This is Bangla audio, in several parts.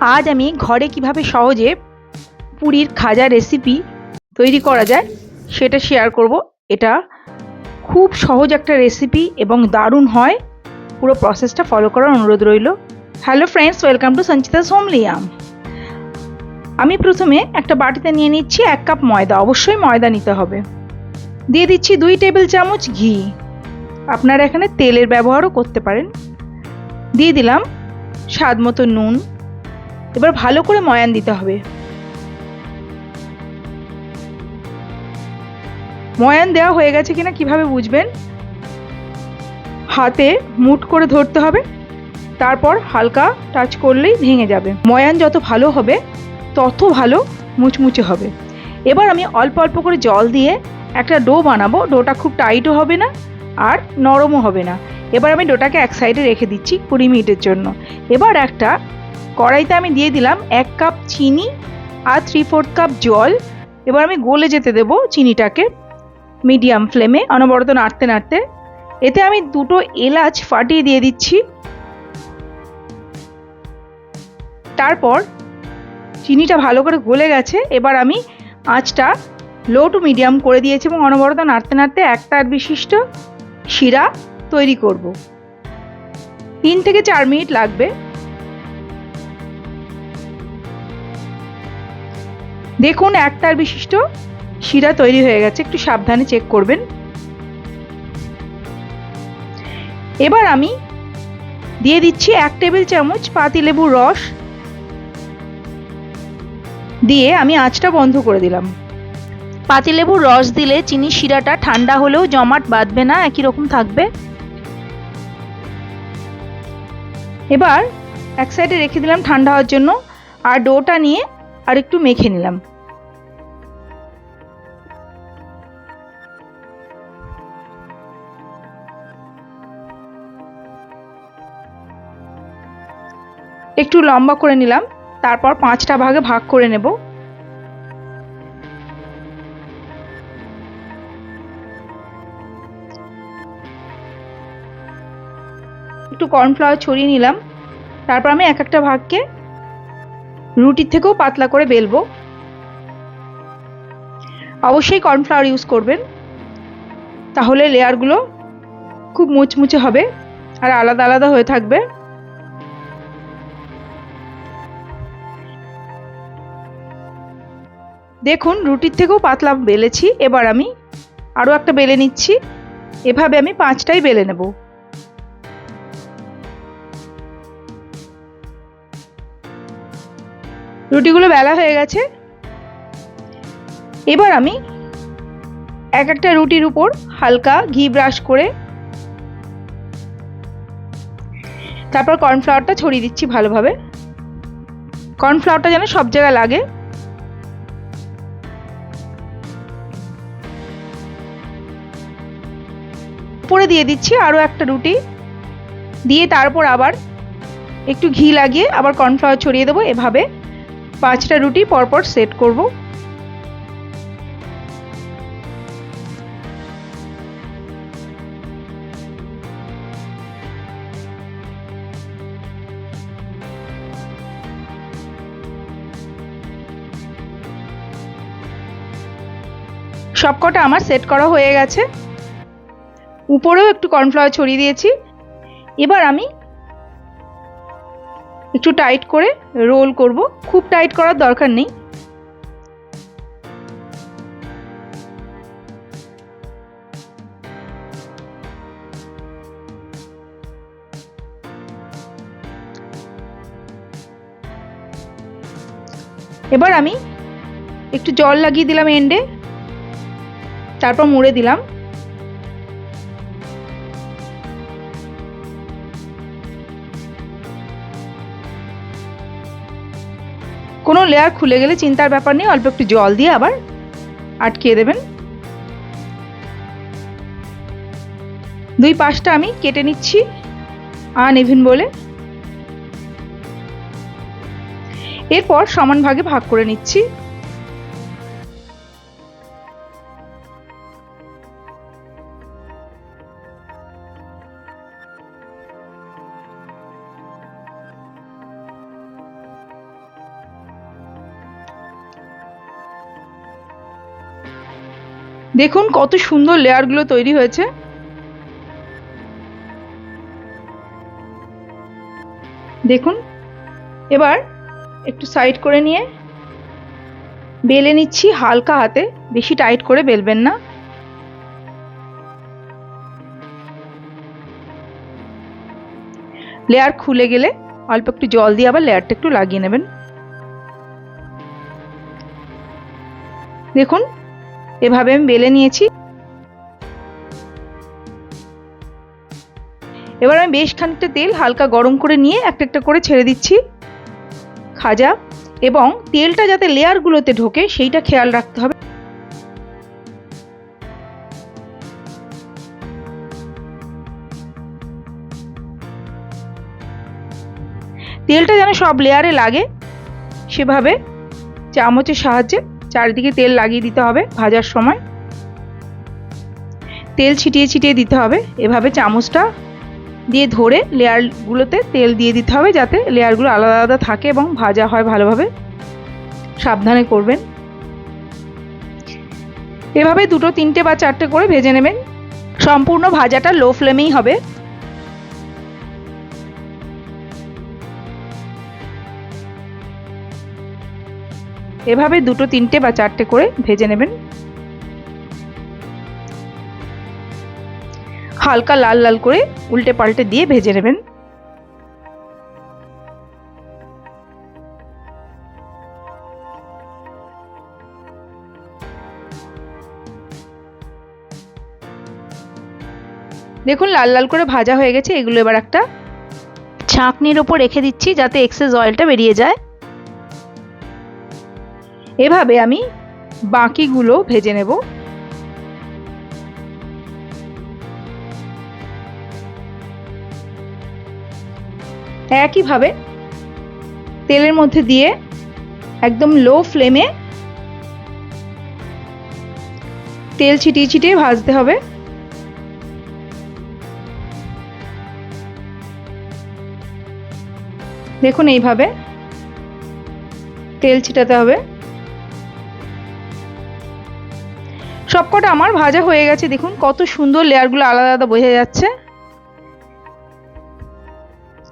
আজ আমি ঘরে কীভাবে সহজে পুরীর খাজা রেসিপি তৈরি করা যায় সেটা শেয়ার করব। এটা খুব সহজ একটা রেসিপি এবং দারুণ হয়। পুরো প্রসেসটা ফলো করার অনুরোধ রইল। Hello friends welcome to Sanchita সোমলিয়াম আমি প্রথমে একটা বাটিতে নিয়ে নিচ্ছি এক কাপ ময়দা। অবশ্যই ময়দা নিতে হবে। দিয়ে দিচ্ছি দুই টেবিল চামচ ঘি। আপনারা এখানে তেলের ব্যবহারও করতে পারেন। দিয়ে দিলাম স্বাদ মতো নুন। এবার ভালো করে ময়ান দিতে হবে। ময়ান দেওয়া হয়ে গেছে কিনা কীভাবে বুঝবেন? হাতে মুট করে ধরতে হবে, তারপর হালকা টাচ করলেই ভেঙে যাবে। ময়ান যত ভালো হবে, তত ভালো মুচমুচে হবে। এবার আমি অল্প অল্প করে জল দিয়ে একটা ডো বানাবো। ডোটা খুব টাইটও হবে না আর নরমও হবে না। এবার আমি ডোটাকে এক সাইডে রেখে দিচ্ছি কুড়ি মিনিটের জন্য। এবার একটা কড়াইতে আমি দিয়ে দিলাম এক কাপ চিনি আর থ্রি ফোর্থ কাপ জল। এবার আমি গলে যেতে দেবো চিনিটাকে মিডিয়াম ফ্লেমে অনবরত নাড়তে নাড়তে। এতে আমি দুটো এলাচ ফাটিয়ে দিয়ে দিচ্ছি। তারপর চিনিটা ভালো করে গলে গেছে, এবার আমি আঁচটা লো টু মিডিয়াম করে দিয়েছি এবং অনবরত নাড়তে নাড়তে একটার বিশিষ্ট শিরা তৈরি করব। তিন থেকে চার মিনিট লাগবে। দেখুন একটার বিশিষ্ট শিরা তৈরি হয়ে গেছে। একটু সাবধানে চেক করবেন। এবার আমি দিয়ে দিচ্ছি এক টেবিল চামচ পাতিলেবুর রস। দিয়ে আমি আঁচটা বন্ধ করে দিলাম। পাতিলেবুর রস দিলে চিনি শিরাটা ঠান্ডা হলেও জমাট বাঁধবে না একই রকম থাকবে। এবার এক সাইডে রেখে দিলাম ঠান্ডা হওয়ার জন্য। আর ডোটা নিয়ে আর একটু মেখে নিলাম। একটু লম্বা করে নিলাম, তারপর পাঁচটা ভাগে ভাগ করে নেব। একটু কর্নফ্লাওয়ার ছড়িয়ে নিলাম, তারপর আমি এক একটা ভাগকে রুটির থেকেও পাতলা করে বেলবো। অবশ্যই কর্নফ্লাওয়ার ইউজ করবেন। তাহলে লেয়ারগুলো খুব মুচমুচে হবে আর আলাদা আলাদা হয়ে থাকবে। দেখুন, রুটির থেকেও পাতলা বেলেছি। এবার আমি আরও একটা বেলে নিচ্ছি। এভাবে আমি পাঁচটাই বেলে নেব। রুটিগুলো বেলা হয়ে গেছে। এবার আমি এক একটা রুটির উপর হালকা ঘি ব্রাশ করে তারপর কর্নফ্লাওয়ারটা ছড়িয়ে দিচ্ছি ভালোভাবে। কর্নফ্লাওয়ারটা যেন সব জায়গায় লাগে। উপরে দিয়ে দিচ্ছি আরও একটা রুটি। দিয়ে তারপর আবার একটু ঘি লাগিয়ে আবার কর্নফ্লাওয়ার ছড়িয়ে দেবো এভাবে। পাঁচটা রুটি পরপর সেট করব। সবকটা আমার সেট করা হয়ে গেছে। উপরেও একটু কর্নফ্লাওয়ার ছড়িয়ে দিয়েছি। এবার আমি একটু টাইট করে রোল করব। খুব টাইট করার দরকার নেই। এবার আমি একটু জল লাগিয়ে দিলাম এন্ডে তারপর মুড়ে দিলাম। কোনো লেয়ার খুলে গেলে চিন্তার ব্যাপার নেই, অল্প একটু জল দিয়ে আবার আটকিয়ে দেবেন। দুই পাশটা আমি কেটে নিচ্ছি, আন ইভিন বলে। এরপর সমান ভাগে ভাগ করে নিচ্ছি। দেখুন কত সুন্দর লেয়ারগুলো তৈরি হয়েছে। দেখুন, এবার একটু সাইড করে নিয়ে বেলে নিচ্ছি হালকা হাতে, বেশি টাইট করে বেলবেন না। লেয়ার খুলে গেলে অল্প একটু জল দিয়ে আবার লেয়ারটা একটু লাগিয়ে নেবেন। দেখুন এভাবে আমি বেলে নিয়েছি। এবার আমি বেশ খানিকটা তেল হালকা গরম করে নিয়ে একটা একটা করে ছেড়ে দিচ্ছি। খাজা, এবং তেলটা যাতে লেয়ারগুলোতে ঢোকে সেইটা খেয়াল রাখতে হবে। তেলটা যেন সব লেয়ারে লাগে, সেভাবে চামচের সাহায্যে চারিদিকে তেল লাগিয়ে দিতে হবে ভাজার সময়। তেল ছিটিয়ে ছিটিয়ে দিতে হবে। এভাবে চামচটা দিয়ে ধরে লেয়ারগুলোতে তেল দিয়ে দিতে হবে যাতে লেয়ারগুলো আলাদা আলাদা থাকে এবং ভাজা হয় ভালোভাবে। সাবধানে করবেন। এভাবে দুটো, তিনটে বা চারটে করে ভেজে নেবেন। সম্পূর্ণ ভাজাটা লো ফ্লেমেই হবে। এভাবে দুটো, তিনটে বা চারটে করে ভেজে নেবেন। হালকা লাল লাল করে উল্টে পাল্টে দিয়ে ভেজে নেবেন। দেখুন, লাল লাল করে ভাজা হয়ে গেছে। এগুলো এবার একটা ছাঁকনির ওপর রেখে দিচ্ছি যাতে এক্সেস অয়েলটা বেরিয়ে যায়। এভাবে আমি বাকিগুলো ভেজে নেব। একইভাবে তেলের মধ্যে দিয়ে একদম লো ফ্লেমে তেল ছিটিয়ে ছিটিয়ে ভাজতে হবে। দেখুন এইভাবে তেল ছিটাতে হবে। সবকটা আমার ভাজা হয়ে গেছে, দেখুন কত সুন্দর লেয়ারগুলো আলাদা আলাদা বোঝা যাচ্ছে।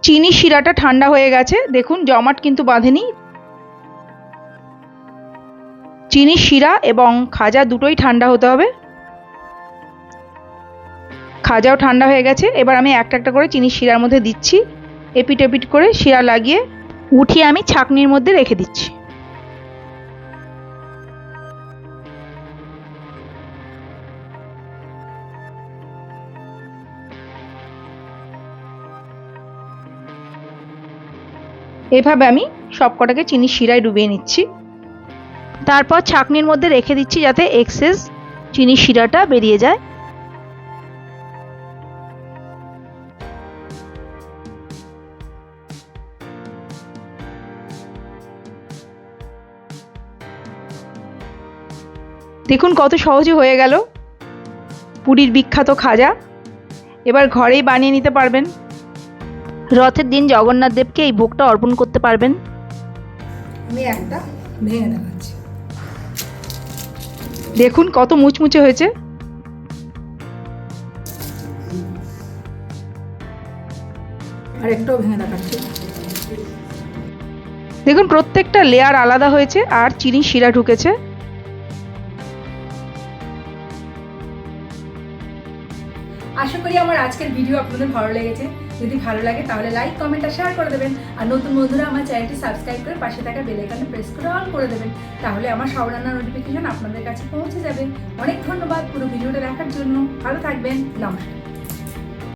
চিনি শিরাটা ঠান্ডা হয়ে গেছে, দেখুন জমাট কিন্তু বাঁধেনি। চিনি, শিরা এবং খাজা দুটোই ঠান্ডা হতে হবে। খাজাও ঠান্ডা হয়ে গেছে, এবার আমি একটা একটা করে চিনি, শিরার মধ্যে দিচ্ছি। এপিট এপিট করে শিরা লাগিয়ে, উঠিয়ে আমি ছাকনির মধ্যে রেখে দিচ্ছি। এভাবে আমি সবকটাকে চিনি শিরায় ডুবিয়ে নিচ্ছি। তারপর ছাঁকনির মধ্যে রেখে দিচ্ছি যাতে এক্সেস চিনি শিরাটা বেরিয়ে যায়। দেখুন কত সহজে হয়ে গেল। পুরীর বিখ্যাত খাজা। এবার ঘরেই বানিয়ে নিতে পারবেন। রথের দিন জগন্নাথ দেবকে এই ভোগটা অর্পণ করতে পারবেন? আমি একটা ভেঙে দেখাচ্ছি। দেখুন কত মুচমুচে হয়েছে। আর একটাও ভেঙে দেখাচ্ছি। দেখুন প্রত্যেকটা লেয়ার আলাদা হয়েছে আর চিনি শিরা ঢুকেছে। আশা করি আমার আজকের ভিডিও আপনাদের ভালো লেগেছে। যদি ভালো লাগে তাহলে লাইক কমেন্ট আর শেয়ার করে দেবেন। আর নতুন বন্ধুরা আমার চ্যানেলটি সাবস্ক্রাইব করে পাশে থাকা বেলাইকানে প্রেস করে অন করে দেবেন। তাহলে আমার সব রান্নার নোটিফিকেশন আপনাদের কাছে পৌঁছে যাবে। অনেক ধন্যবাদ পুরো ভিডিওটা দেখার জন্য। ভালো থাকবেন। নমস্কার।